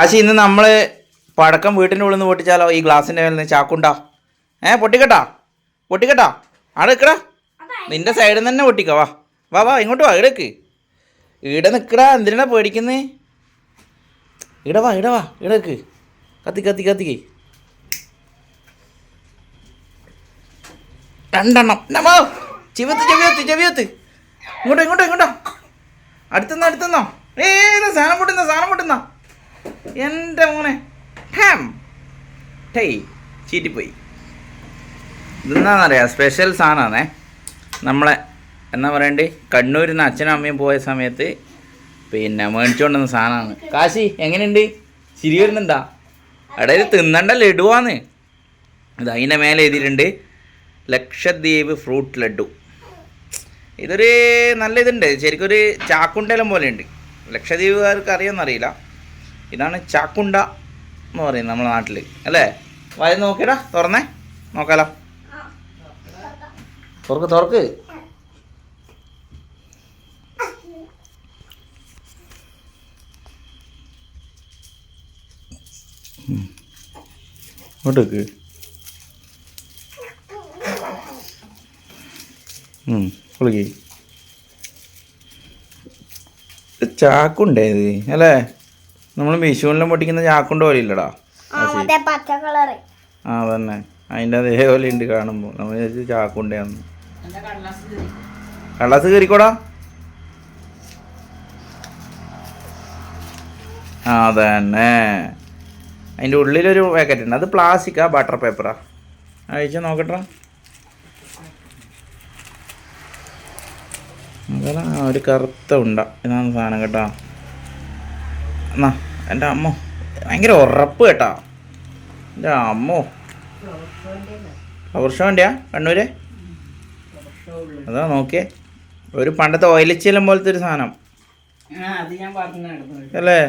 ആശി ഇന്ന് നമ്മൾ പടക്കം വീട്ടിന്റെ ഉള്ളിൽ നിന്ന് പൊട്ടിച്ചാലോ? ഈ ഗ്ലാസിന്റെ മേലെ ചാക്കുണ്ടാ? ഏ പൊട്ടിക്കട്ടാ? പൊട്ടിക്കട്ടാ? ആടെ നിൽക്കടാ നിന്റെ സൈഡിൽ നിന്ന് തന്നെ പൊട്ടിക്ക. വാ വാ വാ ഇങ്ങോട്ട് വാ ഇടയ്ക്ക് ഇട നിൽക്കടാ എന്തിനാ പേടിക്കുന്നേ? ഇടവാ വാ വാ ഇടയ്ക്ക് കത്തി കത്തി കത്തിക്ക് രണ്ടെണ്ണം. നമ്മോ ചെവിയത്ത് ചെവിയത്ത് ചെവിയത്ത്. ഇങ്ങോട്ടോ ഇങ്ങോട്ടോ ഇങ്ങോട്ടോ. അടുത്തുനിന്ന് അടുത്തുനിന്നോ ഏ സാധനം പൊട്ടുന്ന സാധനം പൊട്ടുന്ന എന്റെ മോനെ. ഹാം ടേയ് ചീറ്റിപ്പോയി. ഇതെന്താണെന്നറിയാം സ്പെഷ്യൽ സാധനമാണേ നമ്മളെ എന്നാ പറയണ്ടേ? കണ്ണൂരിൽ നിന്ന് അച്ഛനും അമ്മയും പോയ സമയത്ത് പിന്നെ മേടിച്ചുകൊണ്ടുവന്ന സാധനമാണ് കാശി എങ്ങനെയുണ്ട്? ചിരി വരുന്നുണ്ടാ? ഇത് തിന്നണ്ട ലഡുവാന്ന്. ഇത് അതിന്റെ മേലെ എഴുതിയിട്ടുണ്ട്. ലക്ഷദ്വീപ് ഫ്രൂട്ട് ലഡു. ഇതൊരു നല്ല ഇതുണ്ട്. ശരിക്കൊരു ചാക്കുണ്ടലം പോലെ ഉണ്ട് ലക്ഷദ്വീപുകാർക്ക് അറിയുമെന്നറിയില്ല ഇതാണ് ചാക്കുണ്ട എന്ന് പറയുന്നത് നമ്മുടെ നാട്ടിൽ അല്ലേ? വായ നോക്കിയടാ തുറന്നേ. നോക്കാലോ. തുറക്ക് തുറക്ക്. ചാക്കുണ്ടേ ഇത് അല്ലേ? നമ്മൾ മീശോണിലും പൊട്ടിക്കുന്ന ചാക്കുണ്ട് പോലെ ഇല്ലടാ. പച്ച കളറ്. ആ തന്നെ അതിന്റെ അതേപോലെ ഉണ്ട് കാണുമ്പോൾ നമ്മൾ വിചാരിച്ചു ചാക്കുണ്ടയാന്ന് കള്ളാസ് കയറിക്കോടാ ആ തന്നെ അതിന്റെ ഉള്ളിലൊരു പാക്കറ്റ് ഉണ്ട് അത് പ്ലാസ്റ്റിക്കാ ബട്ടർ പേപ്പറാ അയച്ചു നോക്കട്ടെ. ഒരു കറുത്ത ഉണ്ട. ഇതാണ് സാധനം കേട്ടോ. എന്നാ എന്റെ അമ്മ. ഭയങ്കര ഉറപ്പ് കേട്ടാ. എന്റെ അമ്മോ. ഫ്ലവർ ഷോ വേണ്ടിയാ? കണ്ണൂര്? അതാ നോക്കിയേ. ഒരു പണ്ടത്തെ ഓയിലിച്ചെല്ലാം പോലത്തെ ഒരു സാധനം. അല്ലേ?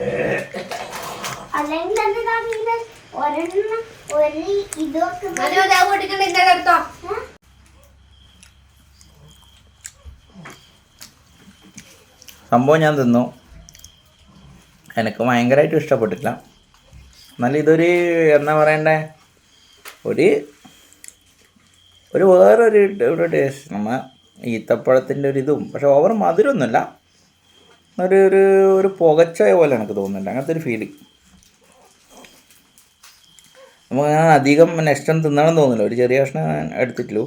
ഏ? അല്ലെങ്കിൽ ഒരെണ്ണം ഒരു ഇതൊക്കെ? സംഭവം ഞാൻ തിന്നു. എനിക്ക് ഭയങ്കരമായിട്ട് ഇഷ്ടപ്പെട്ടില്ല. എന്നാലും ഇതൊരു എന്താ പറയണ്ടേ? ഒരു ഒരു വേറൊരു ഒരു ടേസ്റ്റ് നമ്മൾ ഈത്തപ്പഴത്തിന്റെ ഒരു ഇതും. പക്ഷെ ഓവർ മധുരമൊന്നുമില്ല. ഒരു ഒരു ഒരു പോലെ എനിക്ക് തോന്നുന്നുണ്ട്. അങ്ങനത്തെ ഒരു ഫീലിംഗ് നമുക്ക് അങ്ങനെ അധികം നെക്സ്റ്റ് തിന്നണം തോന്നില്ല ഒരു ചെറിയ കഷ്ണം എടുത്തിട്ടുള്ളൂ.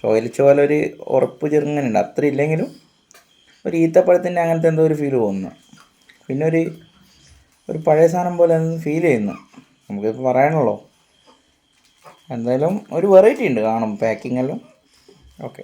ചോയലിച്ച പോലെ ഒരു ഉറപ്പ് ചെറുങ്ങനുണ്ട്. അത്ര ഇല്ലെങ്കിലും ഒരു ഈത്തപ്പഴത്തിന്റെ അങ്ങനത്തെ എന്തോ ഒരു ഫീൽ തോന്നുന്നു. പിന്നെ ഒരു ഒരു പഴയ സാധനം പോലെ ഫീൽ ചെയ്യുന്നു. നമുക്കിപ്പോൾ പറയാനുള്ളൂ. എന്തായാലും ഒരു വെറൈറ്റി ഉണ്ട്. കാണും പാക്കിങ്ങെല്ലാം ഓക്കെ